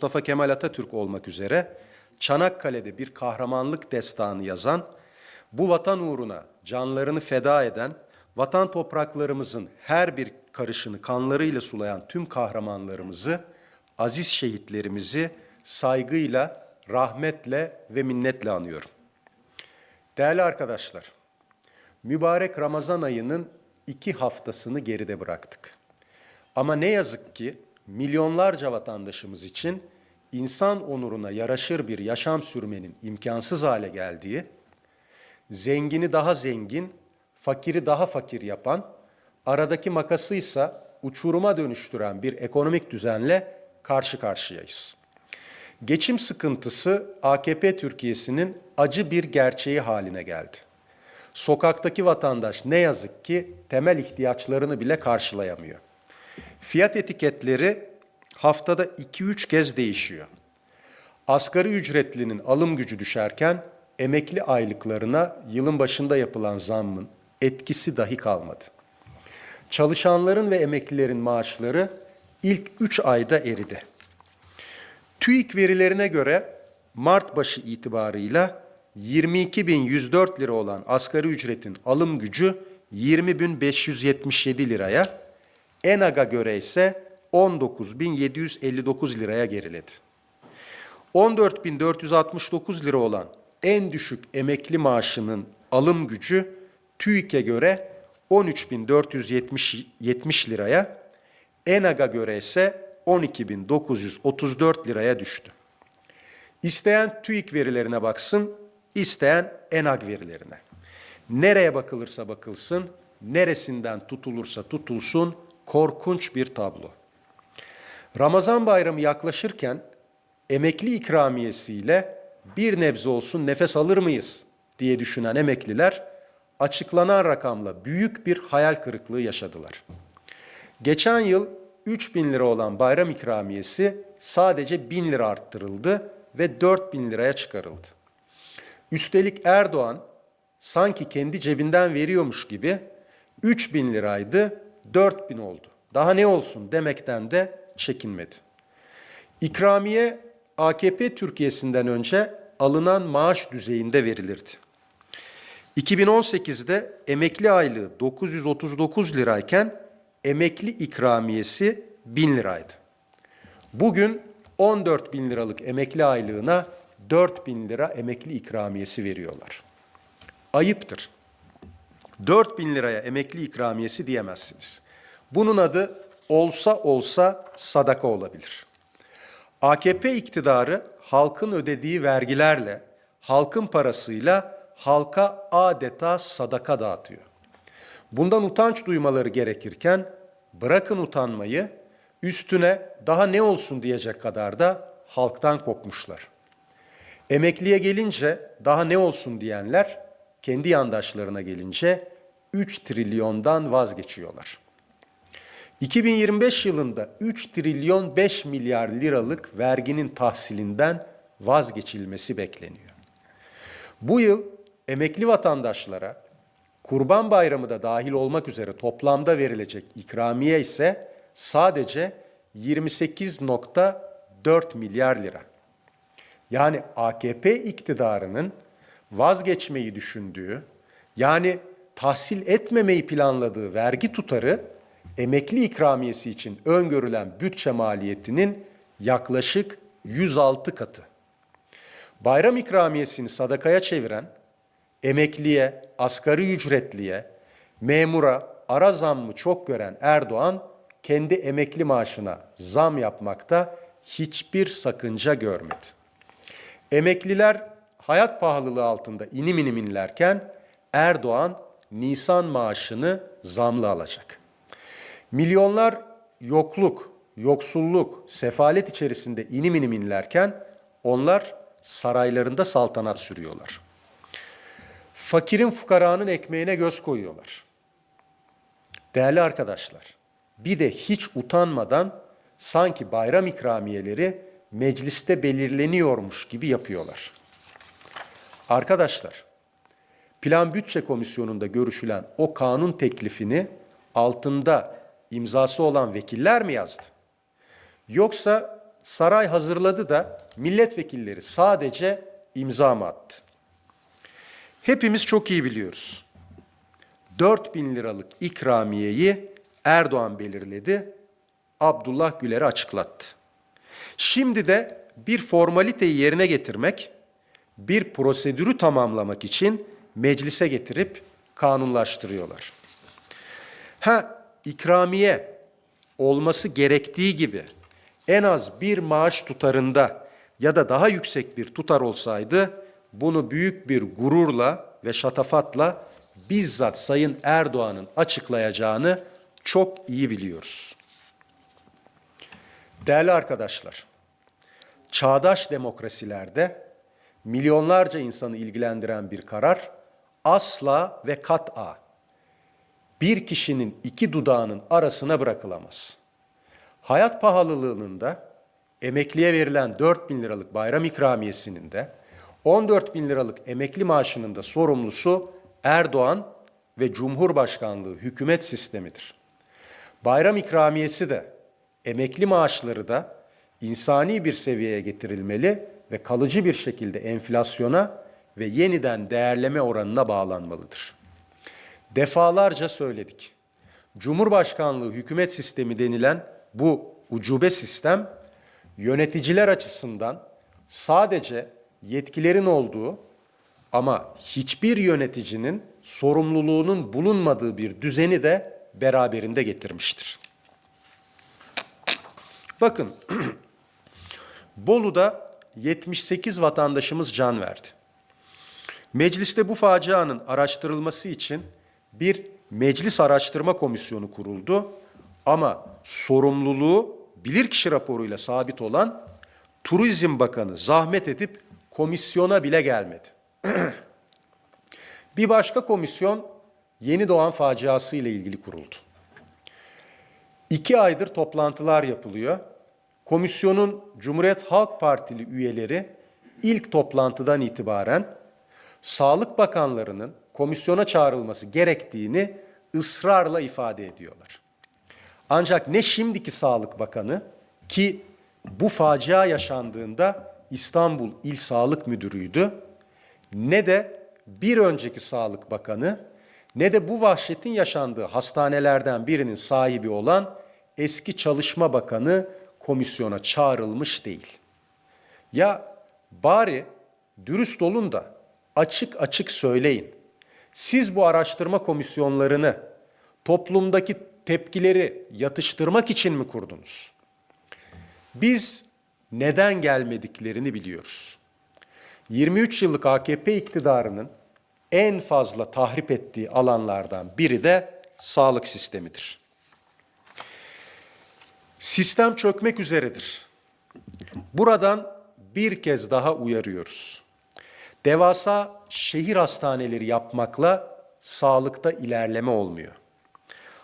Mustafa Kemal Atatürk olmak üzere Çanakkale'de bir kahramanlık destanı yazan, bu vatan uğruna canlarını feda eden, vatan topraklarımızın her bir karışını kanlarıyla sulayan tüm kahramanlarımızı, aziz şehitlerimizi saygıyla, rahmetle ve minnetle anıyorum. Değerli arkadaşlar, mübarek Ramazan ayının iki haftasını geride bıraktık. Ama ne yazık ki milyonlarca vatandaşımız için insan onuruna yaraşır bir yaşam sürmenin imkansız hale geldiği, zengini daha zengin, fakiri daha fakir yapan, aradaki makasıysa uçuruma dönüştüren bir ekonomik düzenle karşı karşıyayız. Geçim sıkıntısı AKP Türkiye'sinin acı bir gerçeği haline geldi. Sokaktaki vatandaş ne yazık ki temel ihtiyaçlarını bile karşılayamıyor. Fiyat etiketleri haftada 2-3 kez değişiyor. Asgari ücretlinin alım gücü düşerken emekli aylıklarına yılın başında yapılan zammın etkisi dahi kalmadı. Çalışanların ve emeklilerin maaşları ilk 3 ayda eridi. TÜİK verilerine göre Mart başı itibarıyla 22.104 lira olan asgari ücretin alım gücü 20.577 liraya, ENAG'a göre ise 19.759 liraya geriledi. 14.469 lira olan en düşük emekli maaşının alım gücü TÜİK'e göre 13.470 liraya, ENAG'a göre ise 12.934 liraya düştü. İsteyen TÜİK verilerine baksın, isteyen ENAG verilerine. Nereye bakılırsa bakılsın, neresinden tutulursa tutulsun korkunç bir tablo. Ramazan bayramı yaklaşırken emekli ikramiyesiyle bir nebze olsun nefes alır mıyız diye düşünen emekliler açıklanan rakamla büyük bir hayal kırıklığı yaşadılar. Geçen yıl 3 bin lira olan bayram ikramiyesi sadece 1000 lira arttırıldı ve 4 bin liraya çıkarıldı. Üstelik Erdoğan sanki kendi cebinden veriyormuş gibi 3 bin liraydı 4 bin oldu. Daha ne olsun demekten de çekinmedi. İkramiye AKP Türkiye'sinden önce alınan maaş düzeyinde verilirdi. 2018'de emekli aylığı 939 lirayken emekli ikramiyesi 1000 liraydı. Bugün 14 bin liralık emekli aylığına 4 bin lira emekli ikramiyesi veriyorlar. Ayıptır. 4 bin liraya emekli ikramiyesi diyemezsiniz. Bunun adı olsa olsa sadaka olabilir. AKP iktidarı halkın ödediği vergilerle, halkın parasıyla halka adeta sadaka dağıtıyor. Bundan utanç duymaları gerekirken bırakın utanmayı, üstüne daha ne olsun diyecek kadar da halktan kopmuşlar. Emekliye gelince daha ne olsun diyenler kendi yandaşlarına gelince 3 trilyondan vazgeçiyorlar. 2025 yılında 3 trilyon 5 milyar liralık verginin tahsilinden vazgeçilmesi bekleniyor. Bu yıl emekli vatandaşlara Kurban Bayramı da dahil olmak üzere toplamda verilecek ikramiye ise sadece 28.4 milyar lira. Yani AKP iktidarının vazgeçmeyi düşündüğü, yani tahsil etmemeyi planladığı vergi tutarı emekli ikramiyesi için öngörülen bütçe maliyetinin yaklaşık 106 katı. Bayram ikramiyesini sadakaya çeviren, emekliye, asgari ücretliye, memura ara zammı çok gören Erdoğan, kendi emekli maaşına zam yapmakta hiçbir sakınca görmedi. Emekliler hayat pahalılığı altında inim inim inlerken Erdoğan Nisan maaşını zamlı alacak. Milyonlar yokluk, yoksulluk, sefalet içerisinde inim inim inlerken onlar saraylarında saltanat sürüyorlar. Fakirin fukaranın ekmeğine göz koyuyorlar. Değerli arkadaşlar, bir de hiç utanmadan sanki bayram ikramiyeleri mecliste belirleniyormuş gibi yapıyorlar. Arkadaşlar, Plan Bütçe Komisyonu'nda görüşülen o kanun teklifini altında imzası olan vekiller mi yazdı? Yoksa saray hazırladı da milletvekilleri sadece imza mı attı? Hepimiz çok iyi biliyoruz. 4 bin liralık ikramiyeyi Erdoğan belirledi, Abdullah Güler'e açıklattı. Şimdi de bir formaliteyi yerine getirmek, bir prosedürü tamamlamak için meclise getirip kanunlaştırıyorlar. Ha ikramiye olması gerektiği gibi en az bir maaş tutarında ya da daha yüksek bir tutar olsaydı bunu büyük bir gururla ve şatafatla bizzat Sayın Erdoğan'ın açıklayacağını çok iyi biliyoruz. Değerli arkadaşlar, çağdaş demokrasilerde milyonlarca insanı ilgilendiren bir karar asla ve kat'a bir kişinin iki dudağının arasına bırakılamaz. Hayat pahalılığının da emekliye verilen 4 bin liralık bayram ikramiyesinin de 14 bin liralık emekli maaşının da sorumlusu Erdoğan ve Cumhurbaşkanlığı hükümet sistemidir. Bayram ikramiyesi de emekli maaşları da insani bir seviyeye getirilmeli ve kalıcı bir şekilde enflasyona ve yeniden değerleme oranına bağlanmalıdır. Defalarca söyledik. Cumhurbaşkanlığı hükümet sistemi denilen bu ucube sistem yöneticiler açısından sadece yetkilerin olduğu ama hiçbir yöneticinin sorumluluğunun bulunmadığı bir düzeni de beraberinde getirmiştir. Bakın Bolu'da 78 vatandaşımız can verdi. Mecliste bu facianın araştırılması için bir meclis araştırma komisyonu kuruldu ama sorumluluğu bilirkişi raporuyla sabit olan Turizm Bakanı zahmet edip komisyona bile gelmedi. bir başka komisyon yeni doğan faciası ile ilgili kuruldu. İki aydır toplantılar yapılıyor. Komisyonun Cumhuriyet Halk Partili üyeleri ilk toplantıdan itibaren Sağlık Bakanlarının komisyona çağrılması gerektiğini ısrarla ifade ediyorlar. Ancak ne şimdiki Sağlık Bakanı ki bu facia yaşandığında İstanbul İl Sağlık Müdürü'ydü ne de bir önceki Sağlık Bakanı ne de bu vahşetin yaşandığı hastanelerden birinin sahibi olan eski Çalışma Bakanı komisyona çağrılmış değil. Ya bari dürüst olun da açık açık söyleyin. Siz bu araştırma komisyonlarını toplumdaki tepkileri yatıştırmak için mi kurdunuz? Biz neden gelmediklerini biliyoruz. 23 yıllık AKP iktidarının en fazla tahrip ettiği alanlardan biri de sağlık sistemidir. Sistem çökmek üzeredir. Buradan bir kez daha uyarıyoruz. Devasa şehir hastaneleri yapmakla sağlıkta ilerleme olmuyor.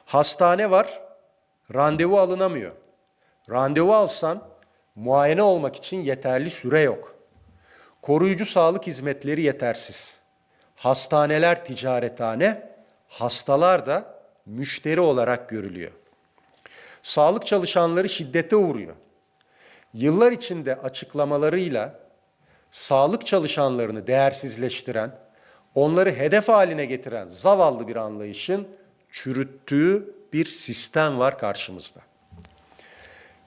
Hastane var, randevu alınamıyor. Randevu alsan muayene olmak için yeterli süre yok. Koruyucu sağlık hizmetleri yetersiz. Hastaneler ticarethane, hastalar da müşteri olarak görülüyor. Sağlık çalışanları şiddete uğruyor. Yıllar içinde açıklamalarıyla sağlık çalışanlarını değersizleştiren, onları hedef haline getiren zavallı bir anlayışın çürüttüğü bir sistem var karşımızda.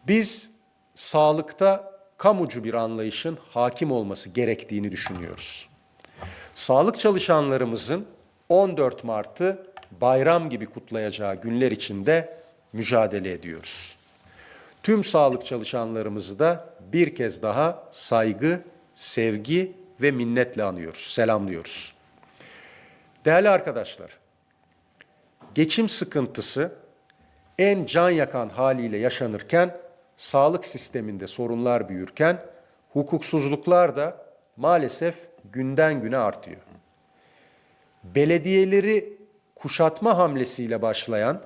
Biz sağlıkta kamucu bir anlayışın hakim olması gerektiğini düşünüyoruz. Sağlık çalışanlarımızın 14 Mart'ı bayram gibi kutlayacağı günler içinde mücadele ediyoruz. Tüm sağlık çalışanlarımızı da bir kez daha saygı, sevgi ve minnetle anıyoruz, selamlıyoruz. Değerli arkadaşlar, geçim sıkıntısı en can yakan haliyle yaşanırken, sağlık sisteminde sorunlar büyürken, hukuksuzluklar da maalesef günden güne artıyor. Belediyeleri kuşatma hamlesiyle başlayan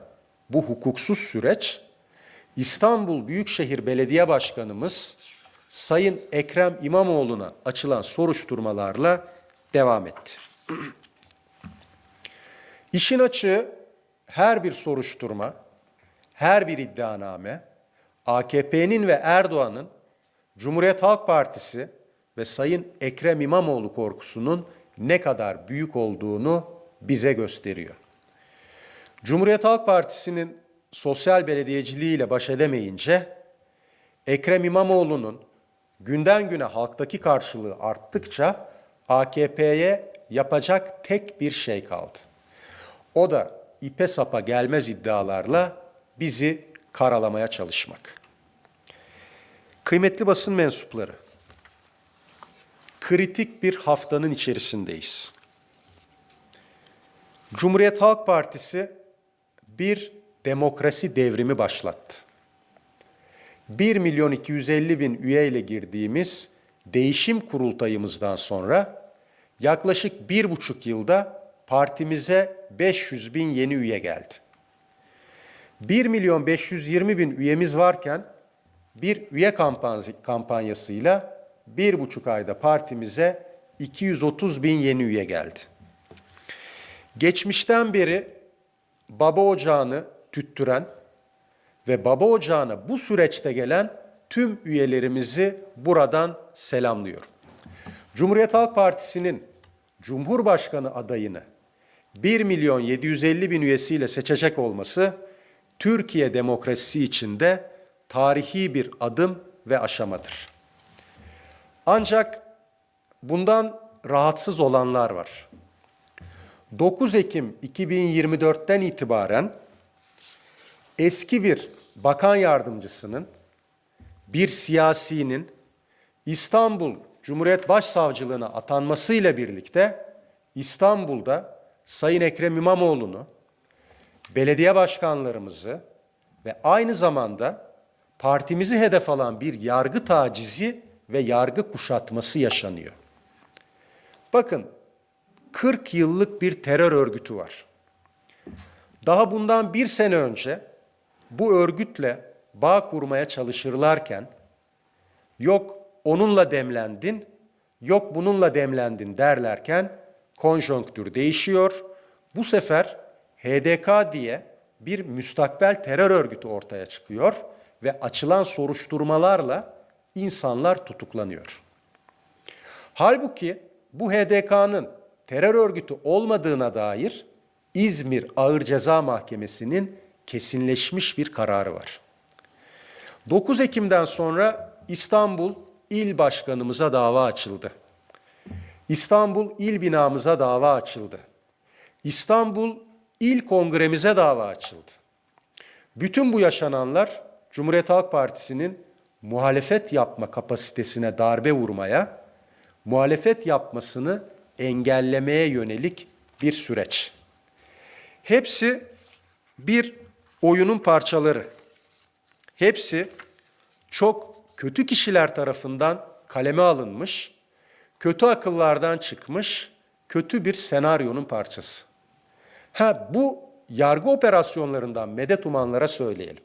bu hukuksuz süreç, İstanbul Büyükşehir Belediye Başkanımız Sayın Ekrem İmamoğlu'na açılan soruşturmalarla devam etti. İşin açığı her bir soruşturma, her bir iddianame AKP'nin ve Erdoğan'ın Cumhuriyet Halk Partisi ve Sayın Ekrem İmamoğlu korkusunun ne kadar büyük olduğunu bize gösteriyor. Cumhuriyet Halk Partisi'nin sosyal belediyeciliğiyle baş edemeyince Ekrem İmamoğlu'nun günden güne halktaki karşılığı arttıkça AKP'ye yapacak tek bir şey kaldı. O da ipe sapa gelmez iddialarla bizi karalamaya çalışmak. Kıymetli basın mensupları, kritik bir haftanın içerisindeyiz. Cumhuriyet Halk Partisi bir demokrasi devrimi başlattı. 1 milyon 250 bin üyeyle girdiğimiz değişim kurultayımızdan sonra yaklaşık bir buçuk yılda partimize 500 bin yeni üye geldi. 1 milyon 520 bin üyemiz varken bir üye kampanyası, kampanyasıyla bir buçuk ayda partimize 230 bin yeni üye geldi. Geçmişten beri baba ocağını tüttüren ve baba ocağına bu süreçte gelen tüm üyelerimizi buradan selamlıyorum. Cumhuriyet Halk Partisi'nin Cumhurbaşkanı adayını 1 milyon 750 bin üyesiyle seçecek olması Türkiye demokrasisi içinde tarihi bir adım ve aşamadır. Ancak bundan rahatsız olanlar var. 9 Ekim 2024'ten itibaren eski bir bakan yardımcısının, bir siyasinin İstanbul Cumhuriyet Başsavcılığına atanmasıyla birlikte İstanbul'da Sayın Ekrem İmamoğlu'nu, belediye başkanlarımızı ve aynı zamanda partimizi hedef alan bir yargı tacizi ve yargı kuşatması yaşanıyor. Bakın 40 yıllık bir terör örgütü var. Daha bundan bir sene önce bu örgütle bağ kurmaya çalışırlarken yok onunla demlendin, yok bununla demlendin derlerken konjonktür değişiyor. Bu sefer HDK diye bir müstakbel terör örgütü ortaya çıkıyor ve açılan soruşturmalarla insanlar tutuklanıyor. Halbuki bu HDK'nın terör örgütü olmadığına dair İzmir Ağır Ceza Mahkemesi'nin kesinleşmiş bir kararı var. 9 Ekim'den sonra İstanbul İl Başkanımıza dava açıldı. İstanbul İl binamıza dava açıldı. İstanbul İl Kongremize dava açıldı. Bütün bu yaşananlar Cumhuriyet Halk Partisi'nin muhalefet yapma kapasitesine darbe vurmaya, muhalefet yapmasını engellemeye yönelik bir süreç. Hepsi bir oyunun parçaları. Hepsi çok kötü kişiler tarafından kaleme alınmış, kötü akıllardan çıkmış, kötü bir senaryonun parçası. Ha bu yargı operasyonlarından medet umanlara söyleyelim.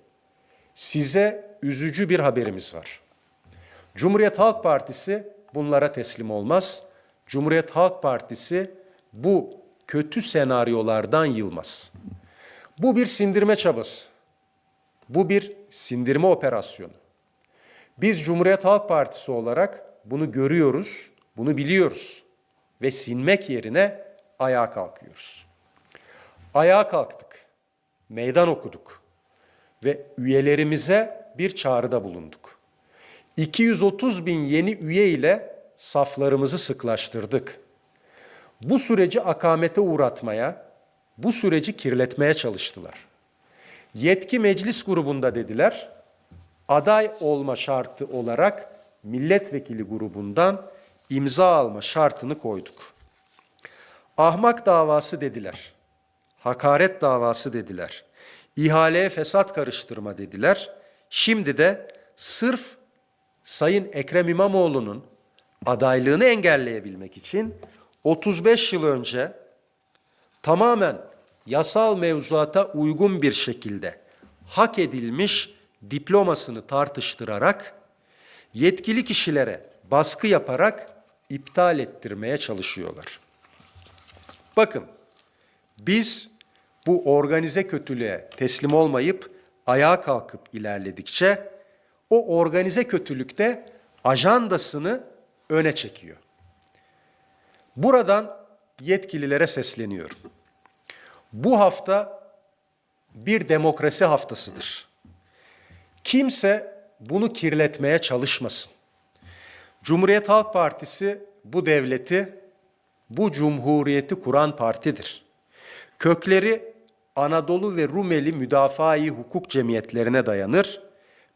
Size üzücü bir haberimiz var. Cumhuriyet Halk Partisi bunlara teslim olmaz. Cumhuriyet Halk Partisi bu kötü senaryolardan yılmaz. Bu bir sindirme çabası. Bu bir sindirme operasyonu. Biz Cumhuriyet Halk Partisi olarak bunu görüyoruz, bunu biliyoruz ve sinmek yerine ayağa kalkıyoruz. Ayağa kalktık, meydan okuduk ve üyelerimize bir çağrıda bulunduk. 230 bin yeni üye ile saflarımızı sıklaştırdık. Bu süreci akamete uğratmaya, bu süreci kirletmeye çalıştılar. Yetki meclis grubunda dediler, aday olma şartı olarak milletvekili grubundan imza alma şartını koyduk. Ahmak davası dediler. Hakaret davası dediler. İhaleye fesat karıştırma dediler. Şimdi de sırf Sayın Ekrem İmamoğlu'nun adaylığını engelleyebilmek için 35 yıl önce tamamen yasal mevzuata uygun bir şekilde hak edilmiş diplomasını tartıştırarak yetkili kişilere baskı yaparak iptal ettirmeye çalışıyorlar. Bakın biz bu organize kötülüğe teslim olmayıp ayağa kalkıp ilerledikçe o organize kötülükte ajandasını öne çekiyor. Buradan yetkililere sesleniyorum. Bu hafta bir demokrasi haftasıdır. Kimse bunu kirletmeye çalışmasın. Cumhuriyet Halk Partisi bu devleti, bu cumhuriyeti kuran partidir. Kökleri Anadolu ve Rumeli müdafaa-i hukuk cemiyetlerine dayanır.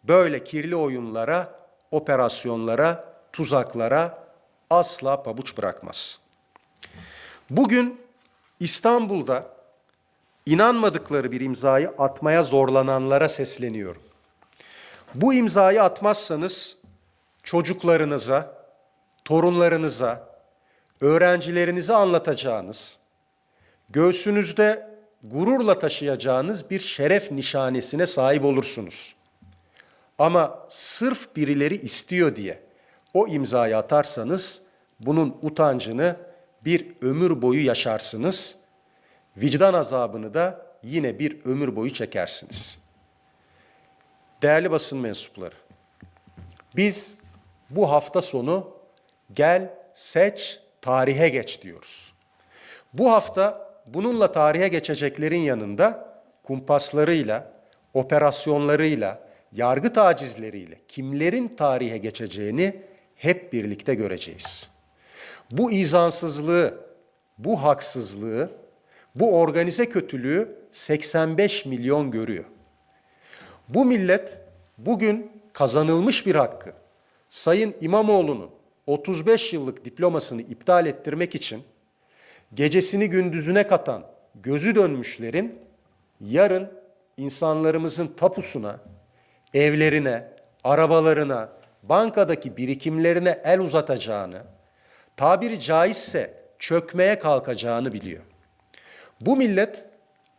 Böyle kirli oyunlara, operasyonlara, tuzaklara asla pabuç bırakmaz. Bugün İstanbul'da inanmadıkları bir imzayı atmaya zorlananlara sesleniyorum. Bu imzayı atmazsanız çocuklarınıza, torunlarınıza, öğrencilerinize anlatacağınız, göğsünüzde gururla taşıyacağınız bir şeref nişanesine sahip olursunuz. Ama sırf birileri istiyor diye o imzayı atarsanız bunun utancını bir ömür boyu yaşarsınız. Vicdan azabını da yine bir ömür boyu çekersiniz. Değerli basın mensupları, biz bu hafta sonu gel, seç, tarihe geç diyoruz. Bu hafta bununla tarihe geçeceklerin yanında kumpaslarıyla, operasyonlarıyla, yargı tacizleriyle kimlerin tarihe geçeceğini hep birlikte göreceğiz. Bu izansızlığı, bu haksızlığı, bu organize kötülüğü 85 milyon görüyor. Bu millet bugün kazanılmış bir hakkı Sayın İmamoğlu'nun 35 yıllık diplomasını iptal ettirmek için gecesini gündüzüne katan gözü dönmüşlerin yarın insanlarımızın tapusuna, evlerine, arabalarına, bankadaki birikimlerine el uzatacağını, tabiri caizse çökmeye kalkacağını biliyor. Bu millet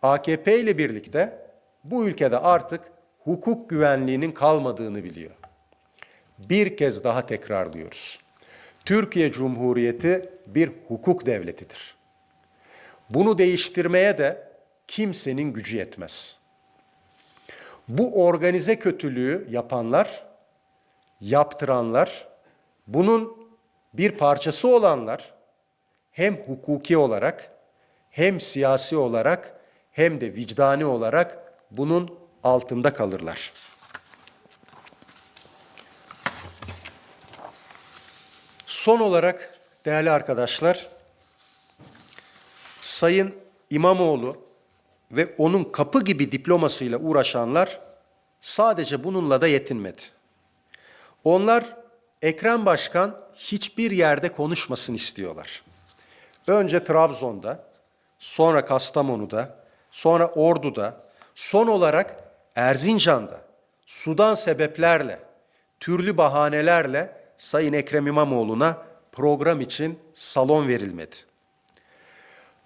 AKP ile birlikte bu ülkede artık hukuk güvenliğinin kalmadığını biliyor. Bir kez daha tekrarlıyoruz. Türkiye Cumhuriyeti bir hukuk devletidir. Bunu değiştirmeye de kimsenin gücü yetmez. Bu organize kötülüğü yapanlar, yaptıranlar, bunun bir parçası olanlar hem hukuki olarak hem siyasi olarak hem de vicdani olarak bunun altında kalırlar. Son olarak değerli arkadaşlar, Sayın İmamoğlu ve onun kapı gibi diplomasıyla uğraşanlar sadece bununla da yetinmedi. Onlar Ekrem Başkan hiçbir yerde konuşmasın istiyorlar. Önce Trabzon'da, sonra Kastamonu'da, sonra Ordu'da, son olarak Erzincan'da sudan sebeplerle, türlü bahanelerle Sayın Ekrem İmamoğlu'na program için salon verilmedi.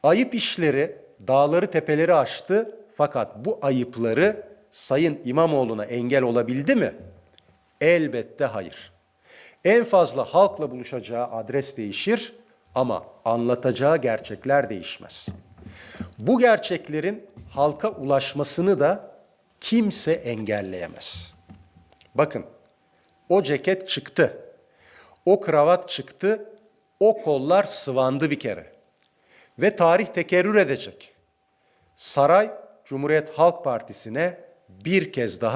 Ayıp işleri dağları tepeleri aştı fakat bu ayıpları Sayın İmamoğlu'na engel olabildi mi? Elbette hayır. En fazla halkla buluşacağı adres değişir ama anlatacağı gerçekler değişmez. Bu gerçeklerin halka ulaşmasını da kimse engelleyemez. Bakın o ceket çıktı. O kravat çıktı. O kollar sıvandı bir kere. Ve tarih tekerrür edecek. Saray Cumhuriyet Halk Partisi'ne bir kez daha